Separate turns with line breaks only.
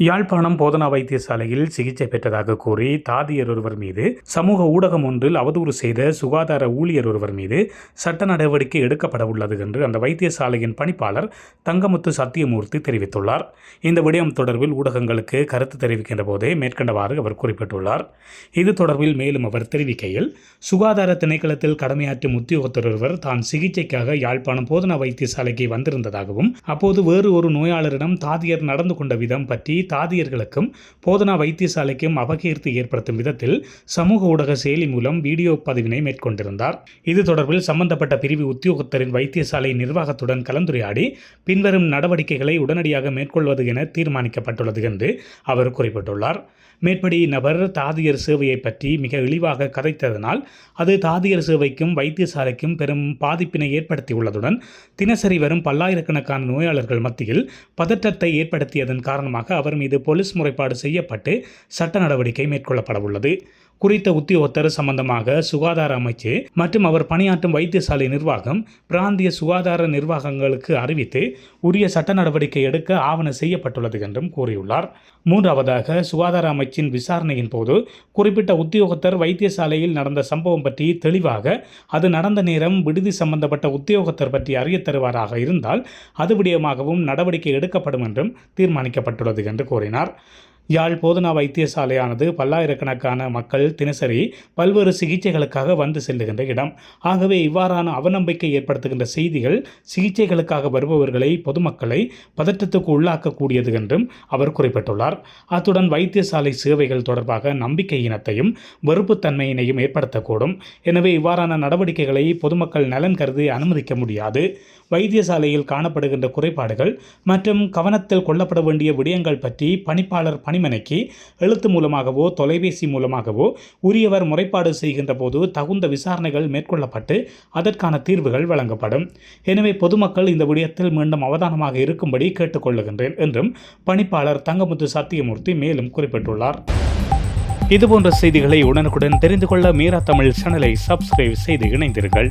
யாழ்ப்பாணம் போதனா வைத்தியசாலையில் சிகிச்சை பெற்றதாக கூறி தாதியர் ஒருவர் மீது சமூக ஊடகம் ஒன்றில் அவதூறு செய்த சுகாதார ஊழியர் ஒருவர் மீது சட்ட நடவடிக்கை எடுக்கப்பட உள்ளது என்று அந்த வைத்தியசாலையின் பணிப்பாளர் தங்கமுத்து சத்தியமூர்த்தி தெரிவித்துள்ளார். இந்த விடயம் தொடர்பில் ஊடகங்களுக்கு கருத்து தெரிவிக்கின்ற போதே மேற்கண்டவாறு அவர் குறிப்பிட்டுள்ளார். இது தொடர்பில் மேலும் அவர் தெரிவிக்கையில் சுகாதார திணைக்களத்தில் கடமையாற்றும் உத்தியோகத்தர் ஒருவர் தான் சிகிச்சைக்காக யாழ்ப்பாணம் போதனா வைத்தியசாலைக்கு வந்திருந்ததாகவும் அப்போது வேறு ஒரு நோயாளரிடம் தாதியர் நடந்து கொண்ட விதம் பற்றி தாதியர்களுக்கும் போதனா வைத்தியசாலைக்கும் அபகீர்த்தி ஏற்படுத்தும் விதத்தில் சமூக ஊடக செயலி மூலம் வீடியோ பதிவினை மேற்கொண்டிருந்தார். இது தொடர்பில் சம்பந்தப்பட்ட பிரிவு உத்தியோகத்தரின் வைத்தியசாலை நிர்வாகத்துடன் கலந்துரையாடி பின்வரும் நடவடிக்கைகளை உடனடியாக மேற்கொள்வது என தீர்மானிக்கப்பட்டுள்ளது என்று அவர் குறிப்பிட்டுள்ளார். மேற்படி நபர் தாதியர் சேவையை பற்றி மிக இழிவாக கதைத்ததனால் அது தாதியர் சேவைக்கும் வைத்தியசாலைக்கும் பெரும் பாதிப்பினை ஏற்படுத்தியுள்ளதுடன் தினசரி வரும் பல்லாயிரக்கணக்கான நோயாளர்கள் மத்தியில் பதற்றத்தை ஏற்படுத்தியதன் காரணமாக அவர் மீது போலீஸ் முறைப்பாடு செய்யப்பட்டு சட்ட நடவடிக்கை மேற்கொள்ளப்பட உள்ளது குறித்த உத்தியோகத்தர் சம்பந்தமாக சுகாதார அமைச்சு மற்றும் அவர் பணியாற்றும் வைத்தியசாலை நிர்வாகம் பிராந்திய சுகாதார நிர்வாகங்களுக்கு அறிவித்து உரிய சட்ட நடவடிக்கை எடுக்க ஆவண செய்யப்பட்டுள்ளது என்றும் கூறியுள்ளார். மூன்றாவதாக சுகாதார அமைச்சின் விசாரணையின் போது குறிப்பிட்ட உத்தியோகத்தர் வைத்தியசாலையில் நடந்த சம்பவம் பற்றி தெளிவாக அது நடந்த நேரம் விடுதி சம்பந்தப்பட்ட உத்தியோகத்தர் பற்றி அறியத் தருவாராக இருந்தால் அது விடயமாகவும் நடவடிக்கை எடுக்கப்படும் என்றும் தீர்மானிக்கப்பட்டுள்ளது என்று கூறினார். யாழ் போதனா வைத்தியசாலையானது பல்லாயிரக்கணக்கான மக்கள் தினசரி பல்வேறு சிகிச்சைகளுக்காக வந்து செல்லுகின்ற இடம். ஆகவே இவ்வாறான அவநம்பிக்கை ஏற்படுத்துகின்ற செய்திகள் சிகிச்சைகளுக்காக வருபவர்களை பொதுமக்களை பதற்றத்துக்கு உள்ளாக்கக்கூடியது என்றும் அவர் குறிப்பிட்டுள்ளார். அத்துடன் வைத்தியசாலை சேவைகள் தொடர்பாக நம்பிக்கையினத்தையும் வெறுப்புத்தன்மையினையும் ஏற்படுத்தக்கூடும். எனவே இவ்வாறான நடவடிக்கைகளை பொதுமக்கள் நலன் கருதி அனுமதிக்க முடியாது. வைத்தியசாலையில் காணப்படுகின்ற குறைபாடுகள் மற்றும் கவனத்தில் கொள்ளப்பட வேண்டிய விடயங்கள் பற்றி பணிப்பாளர் பணி மணிமனைக்கு எழுத்து மூலமாகவோ தொலைபேசி மூலமாகவோ உரியவர் முறைப்பாடு செய்கின்ற போது தகுந்த விசாரணைகள் மேற்கொள்ளப்பட்டு அதற்கான தீர்வுகள் வழங்கப்படும். எனவே பொதுமக்கள் இந்த விடயத்தில் மீண்டும் அவதானமாக இருக்கும்படி கேட்டுக்கொள்ளுகின்றேன் என்றும் பணிப்பாளர் தங்கமுத்து சத்தியமூர்த்தி மேலும் குறிப்பிட்டுள்ளார். இதுபோன்ற செய்திகளை உடனுக்குடன் தெரிந்து கொள்ள மீரா தமிழ் சேனலை சப்ஸ்கிரைப் செய்து இணைந்தீர்கள்